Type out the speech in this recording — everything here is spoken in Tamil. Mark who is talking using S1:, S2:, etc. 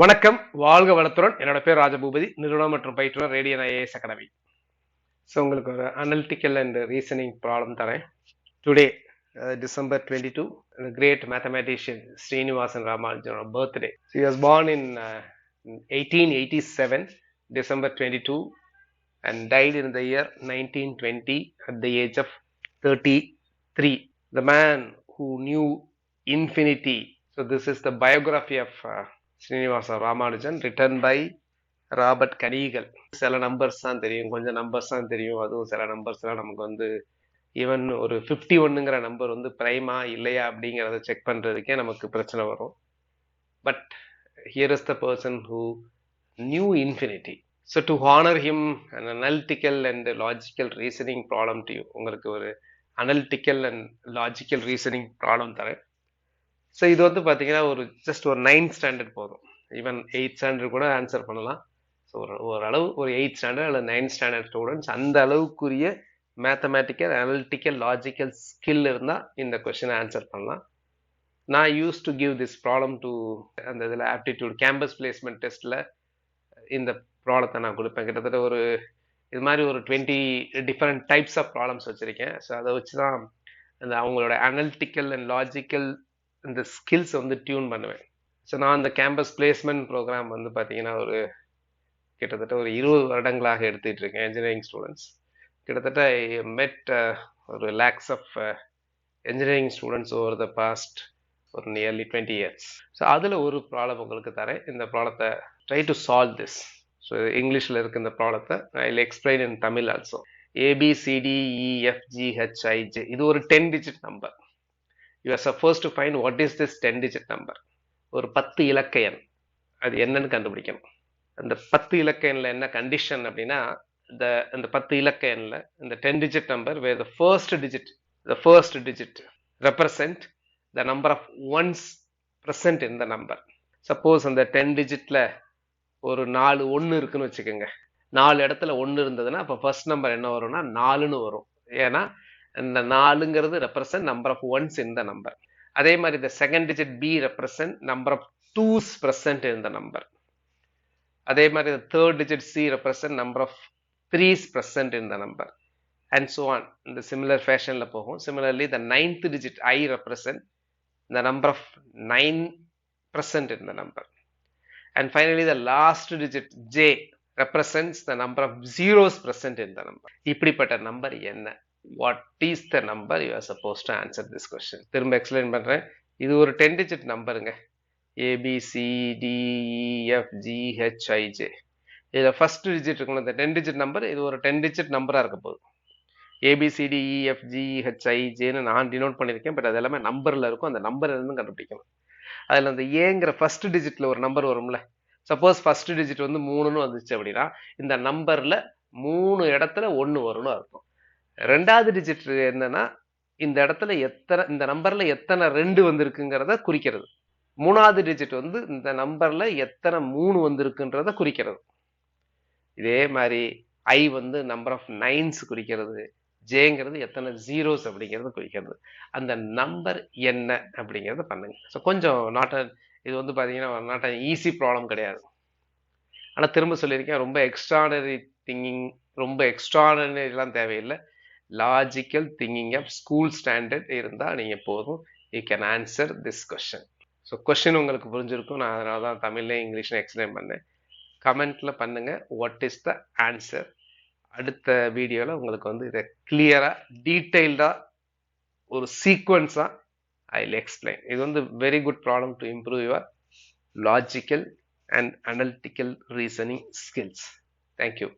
S1: வணக்கம் வாழ்க வளத்துடன். என்னோட பேர் ராஜபூபதி நிறுவனம் மற்றும் பயிற்றுனர் ரேடியன் ஐஏஎஸ் அகாடமி ஸோ உங்களுக்கு ஒரு அனலிட்டிக்கல் அண்ட் ரீசனிங் ப்ராப்ளம் தரேன். Today December twenty two great mathematician Srinivasan ராமானுஜனோட birthday he was born in eighteen eighty seven December twenty two and died in the year nineteen twenty at the age of thirty three the man who knew infinity so this is the biography of uh, Ramanujan written by Robert Kanigel சில நம்பர்ஸ் தான் தெரியும். கொஞ்சம் நம்பர்ஸ் தான் தெரியும். அதுவும் சில நம்பர்ஸ்லாம் நமக்கு வந்து ஈவன் ஒரு ஃபிஃப்டி ஒன்னுங்கிற நம்பர் வந்து பிரைமா இல்லையா அப்படிங்கிறத செக் பண்ணுறதுக்கே நமக்கு பிரச்சனை வரும். But here is the person who knew infinity so to honour him and analytical and logical reasoning problem to உங்களுக்கு ஒரு analytical and logical reasoning problem தரேன். ஸோ இது வந்து பார்த்தீங்கன்னா ஒரு ஜஸ்ட் ஒரு நைன்த் ஸ்டாண்டர்ட் போதும். ஈவன் எயிட் ஸ்டாண்டர்ட் கூட ஆன்சர் பண்ணலாம். ஸோ ஒரு ஓரளவு ஒரு எயிட் ஸ்டாண்டர்ட் அல்லது நைன்த் ஸ்டாண்டர்ட் ஸ்டூடெண்ட்ஸ் அந்த அளவுக்குரிய மேத்தமேட்டிக்கல் அனலிட்டிக்கல் லாஜிக்கல் ஸ்கில் இருந்தால் இந்த கொஷினை ஆன்சர் பண்ணலாம். நான் use to give this problem to அந்த இதில் ஆப்டிடியூட் கேம்பஸ் பிளேஸ்மெண்ட் டெஸ்ட்டில் இந்த ப்ராப்ளத்தை நான் கொடுப்பேன். கிட்டத்தட்ட ஒரு இது மாதிரி ஒரு twenty different types of problems வச்சுருக்கேன். ஸோ அதை வச்சு தான் அந்த அவங்களோட அனலிட்டிக்கல் அண்ட் லாஜிக்கல் இந்த ஸ்கில்ஸ் வந்து டியூன் பண்ணுவேன். ஸோ நான் அந்த கேம்பஸ் பிளேஸ்மெண்ட் ப்ரோக்ராம் வந்து பார்த்தீங்கன்னா ஒரு கிட்டத்தட்ட ஒரு இருபது வருடங்களாக எடுத்துகிட்டு இருக்கேன் இன்ஜினியரிங் ஸ்டூடெண்ட்ஸ் கிட்டத்தட்ட மெட் uh, ஒரு lakhs of engineering students over the past ஒரு நியர்லி டுவெண்ட்டி இயர்ஸ் ஸோ அதில் ஒரு ப்ராப்ளம் உங்களுக்கு தரேன். இந்த ப்ராப்ளத்தை try to solve this so இங்கிலீஷில் இருக்க இந்த ப்ராப்ளத்தை I explain in Tamil also ABCDEFGHIJ இது ஒரு ten digit number you are suppose to find what is this ten digit number ஒரு பத்து இலக்க எண். அது என்னன்னு கண்டுபிடிக்கணும். அந்த பத்து இலக்க எண்ணில் என்ன கண்டிஷன் அப்படின்னா இந்த அந்த பத்து இலக்க எண்ணில் இந்த ten digit number where the first digit the first digit represent the number of ones present in the number suppose அந்த டென் டிஜிட்டில் ஒரு நாலு ஒன்று இருக்குன்னு வச்சுக்கோங்க. நாலு இடத்துல ஒன்று இருந்ததுன்னா அப்போ ஃபர்ஸ்ட் நம்பர் என்ன வரும்னா நாலுன்னு வரும். ஏன்னா இந்த நாலுங்கிறது represent number of ones in the number அதே மாதிரி இந்த second digit B represent number of twos present in the number அதே மாதிரி இந்த third digit C represent number of threes present in the number and so on இந்த சிமிலர் ஃபேஷனில் போகும். Similarly the ninth digit I represent the number of nine present in the number and finally the last digit J represents the number of zeros present in the number இப்படிப்பட்ட நம்பர் என்ன? What is the number you are supposed to answer this question திரும்ப எக்ஸ்பிளைன் பண்ணுறேன் இது ஒரு டென் டிஜிட் நம்பருங்க ஏபிசிடிஇஎஃப்ஜிஹெச்ஐஜே இதில் ஃபர்ஸ்ட் டிஜிட் இருக்கணும் இந்த டென் டிஜிட் நம்பர் இது ஒரு டென் டிஜிட் நம்பராக இருக்க போகுது. ஏபிசிடிஇஎஃப்ஜிஹெச்ஐஜேன்னு e, நான் டினோட் பண்ணியிருக்கேன் பட் அது எல்லாமே நம்பரில் இருக்கும். அந்த நம்பர் இருந்து கண்டுபிடிக்கணும். அதில் அந்த ஏங்கிற ஃபர்ஸ்ட் டிஜிட்டில் ஒரு நம்பர் வரும்ல. சப்போஸ் ஃபர்ஸ்ட் டிஜிட் வந்து மூணுன்னு வந்துச்சு அப்படின்னா இந்த நம்பரில் மூணு இடத்துல ஒன்று வரும்னு அர்த்தம். ரெண்டாவது டிஜிட் என்னன்னா இந்த இடத்துல எத்தனை இந்த நம்பர்ல எத்தனை ரெண்டு வந்திருக்குங்கிறத குறிக்கிறது. மூணாவது டிஜிட் வந்து இந்த நம்பர்ல எத்தனை மூணு வந்திருக்குன்றத குறிக்கிறது. இதே மாதிரி ஐ வந்து நம்பர் ஆஃப் நைன்ஸ் குறிக்கிறது. ஜேங்கிறது எத்தனை ஜீரோஸ் அப்படிங்கிறத குறிக்கிறது. அந்த நம்பர் என்ன அப்படிங்கிறத பண்ணுங்க. ஸோ கொஞ்சம் நாட் இது வந்து பார்த்தீங்கன்னா நாட் அன் ஈஸி ப்ராப்ளம் கிடையாது. ஆனால் திரும்ப சொல்லியிருக்கேன் ரொம்ப எக்ஸ்ட்ரானரி திங்கிங் ரொம்ப எக்ஸ்ட்ரானரிலாம் தேவையில்லை. Logical thinking of school standard இருந்தால் நீங்கள் போதும். You can answer this question so question உங்களுக்கு புரிஞ்சிருக்கும். நான் அதனால தான் தமிழ்லேயும் இங்கிலீஷில் எக்ஸ்பிளைன் பண்ணேன் கமெண்ட்டில் பண்ணுங்கள் வாட் இஸ் த ஆன்சர் அடுத்த வீடியோவில் உங்களுக்கு வந்து இதை கிளியராக டீட்டெயில்டாக ஒரு சீக்வன்ஸாக ஐ வில் எக்ஸ்பிளைன் இது வந்து very good problem to improve your logical and analytical reasoning skills thank you